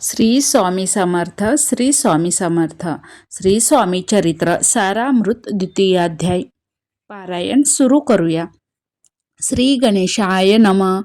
श्री स्वामी समर्थ श्री स्वामी समर्थ श्री स्वामी चरित्र सारामृत द्वितीयाध्याय. पारायण सुरू करूया. श्री गणेशाय नम.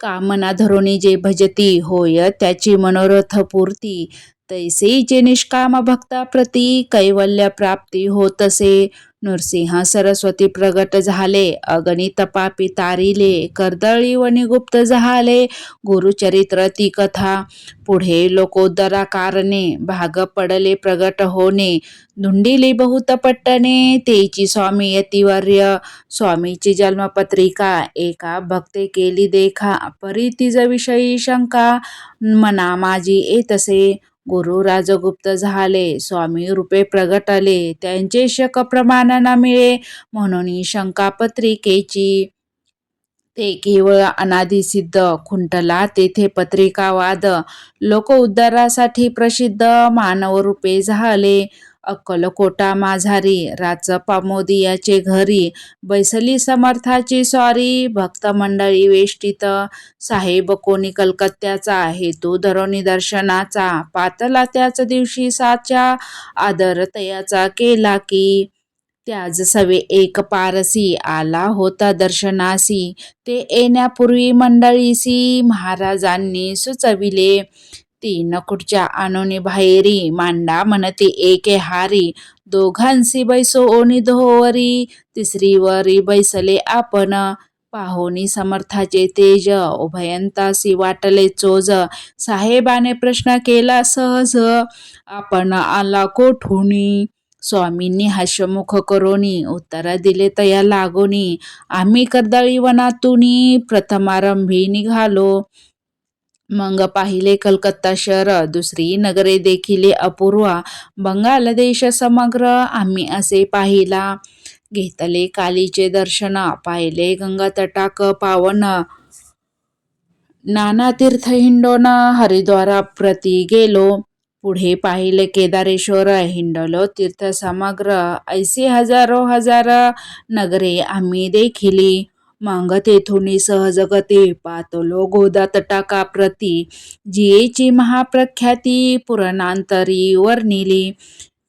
कामना धरोणी जे भजती होय त्याची मनोरथ पूर्ती. तैसे जे निष्काम भक्ता प्रती कैवल्य प्राप्ती होतसे नृसिंह सरस्वती प्रगट झाले. अगणित पापी तारिले कर्दळी वणी गुप्त झाले. गुरुचरित्र ती कथा. पुढे लोकोद्दरा कारणे भाग पडले प्रगट होणे. धुंडिली बहुत पट्टणे तेची स्वामी यतिवर्य स्वामीची जन्मपत्रिका एका भक्ते केली देखा. परी तिज विषयी शंका मना माझी येतसे. गुरु राजगुप्त झाले स्वामी रूपे प्रगटले त्यांचे शक प्रमाणांना मिळे म्हणून शंका पत्रिकेची. ते केवळ अनादिसिद्ध खुंटला तेथे पत्रिकावाद लोक उद्धारासाठी प्रसिद्ध मानवरूपे झाले. अक्कलकोटा माझारी राचपा मोदियाचे घरी बैसली समर्थाची सॉरी भक्त मंडळी वेष्टित. साहेब कोणी कलकत्त्याचा हेतू धरोनी दर्शनाचा. पातला त्याच दिवशी साच्या आदर तयाचा केला की. त्याज सवे एक पारसी आला होता दर्शनासी. ते येण्यापूर्वी मंडळीसी महाराजांनी सुचविले. तीन नकुटच्या आणोनी बाहेरी मांडा म्हणते एके हारी दोघांसी बैसो ओनी धोवरी तिसरीवरी बैसले आपण. पाहोनी समर्थाचे तेज उभयंतासी वाटले चोज. साहेबाने प्रश्न केला सहज आपण आला कोठुनी? स्वामींनी हास्यमुख करोनी उत्तर दिले तया लागोनी. आम्ही कर्दळी वनातुनी प्रथमारंभी निघालो. मग पाहिले कलकत्ता शहर दुसरी नगरे देखील अपूर्वा. बंगाल देश समग्र आम्ही असे पाहिला. घेतले कालीचे दर्शन पाहिले गंगा तटाक पावन. नाना तीर्थ हिंडोन हरिद्वारा प्रती गेलो. पुढे पाहिले केदारेश्वर हिंडलो तीर्थ समग्र. ऐसे हजारो हजार नगरे आम्ही देखिली. मग तेथून सहजगते पातलो गोदा तटाका प्रती जियेची महाप्रख्याती पुरणांतरी वर्णिली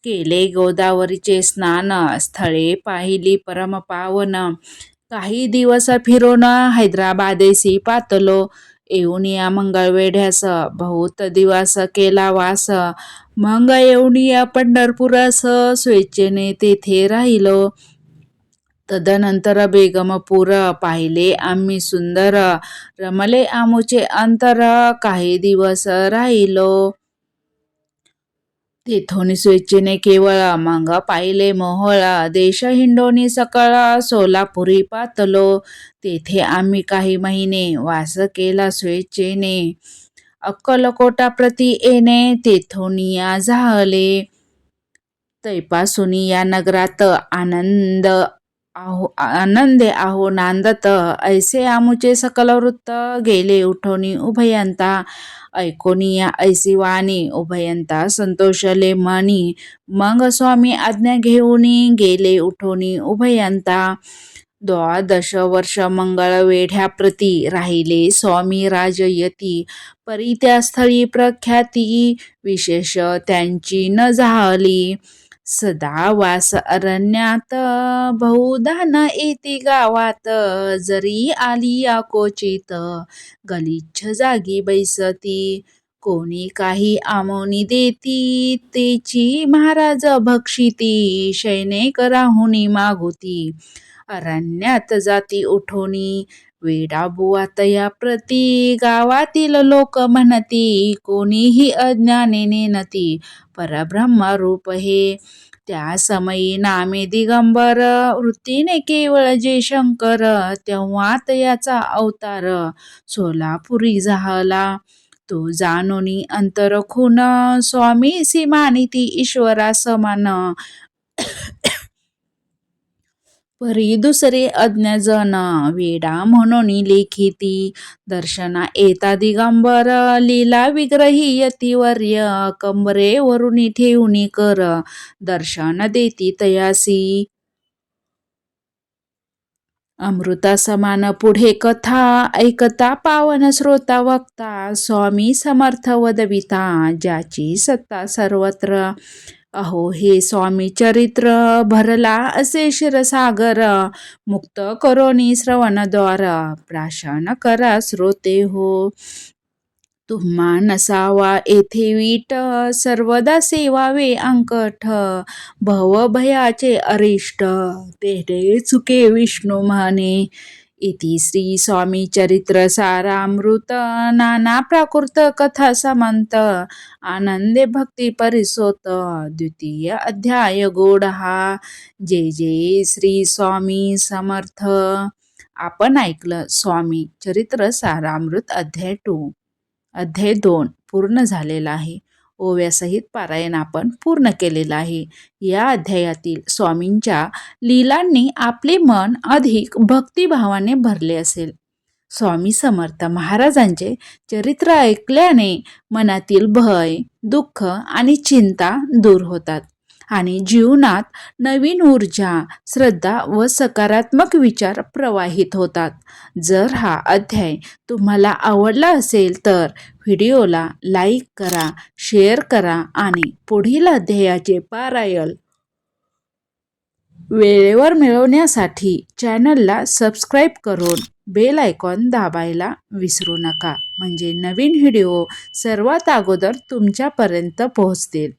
केले गोदावरीचे स्नान स्थळे पाहिली परमपावन. काही दिवस फिरून हैदराबादेसी पातलो. येऊन या मंगळवेढ्यास बहुत दिवस केला वास. मग येऊन या पंढरपुरास स्वेच्छेने तेथे राहिलो. तदनंतर बेगमपूर पाहिले. आम्ही सुंदर रमले. आमुचे अंतर काही दिवस राहिलो. तेथून स्वेच्छेने केवळ मग पाहिले मोहळा. देश हिंडोनी सकळ सोलापुरी पातलो. तेथे आम्ही काही महिने वास केला स्वेच्छेने. अक्कलकोटा प्रती येणे तेथून या झाले. तैपासून या नगरात आनंद आहो आनंदे आहो नांदत. ऐसे आमुचे सकल वृत्त गेले उठोनी उभयंता. ऐकोनिया ऐसी वाणी उभयंता संतोषले मनी मग स्वामी आज्ञा घेऊनी गेले उठोनी उभयंता. द्वादश वर्ष मंगळ वेढ्याप्रती राहिले स्वामी राजयती. परी त्या स्थळी प्रख्याती विशेष त्यांची न झाली. सदा वास अरण्यात बहुधा न येते गावात जरी आली या गलिच्छ जागी बैसती. कोणी काही आमोनी देती तेची महाराज भक्षिती शैनेक राहुनी मागुती. अरण्यात जाती उठोनी वेडा बुवा तया प्रती गावातील लोक म्हणती कोणीही अज्ञाने नेनती. परब्रह्मरूप हे त्या समयी नामे दिगंबर वृत्तीने केवळ जे शंकर तेव्हा याचा अवतार सोलापुरी झाला. तो जाणोनी अंतर खून. स्वामी सीमानिती ईश्वरा समान. परी दुसरे अज्ञजन वेडा म्हणून लेखिती दर्शना येता दिगंबर. लीला विग्रही यतिवर्य कंबरे वरुणी ठेवणी कर. दर्शन देती तयासी. अमृता समान पुढे कथा ऐकता पावन श्रोता वक्ता स्वामी समर्थ वदविता ज्याची सत्ता सर्वत्र. अहो हे स्वामी चरित्र भरला असे शिरसागर मुक्त करोनी श्रवणद्वार. प्राशन करा श्रोते हो. तुम्हा नसावा येथे वीट सर्वदा सेवावे अंकठ. भवभयाचे अरिष्ट तेढे चुके विष्णू म्हणे. इति श्री स्वामी चरित्र सारामृत नाना प्राकृत कथा समंत आनंदे भक्ती परिसोत द्वितीय अध्याय गोड हा जय जय श्री स्वामी समर्थ. आपण ऐकलं स्वामी चरित्र सारामृत अध्याय टू अध्याय दोन पूर्ण झालेला आहे. ओव्यासहित पारायण आपण पूर्ण केलेलं आहे. या अध्यायातील स्वामींच्या लीलांनी आपले मन अधिक भक्तिभावाने भरले असेल. स्वामी समर्थ महाराजांचे चरित्र ऐकल्याने मनातील भय दुःख आणि चिंता दूर होतात. आणि जीवनात नवीन ऊर्जा श्रद्धा व सकारात्मक विचार प्रवाहित होतात. जर हा अध्याय तुम्हाला आवडला असेल तर व्हिडिओला लाईक करा शेअर करा आणि पुढील अध्यायाचे पारायण वेळेवर मिळवण्यासाठी चॅनलला सबस्क्राईब करून बेल आयकॉन दाबायला विसरू नका. म्हणजे नवीन व्हिडिओ सर्वात अगोदर तुमच्यापर्यंत पोहोचतील.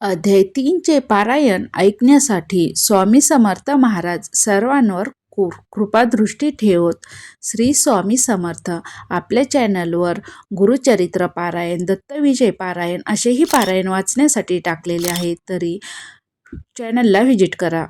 अध्याय तीनचे पारायण ऐकण्यासाठी स्वामी समर्थ महाराज सर्वांवर कृपादृष्टी ठेवत श्री स्वामी समर्थ आपल्या चॅनलवर गुरुचरित्र पारायण दत्तविजय पारायण असेही पारायण वाचण्यासाठी टाकलेले आहे. तरी चॅनलला व्हिजिट करा.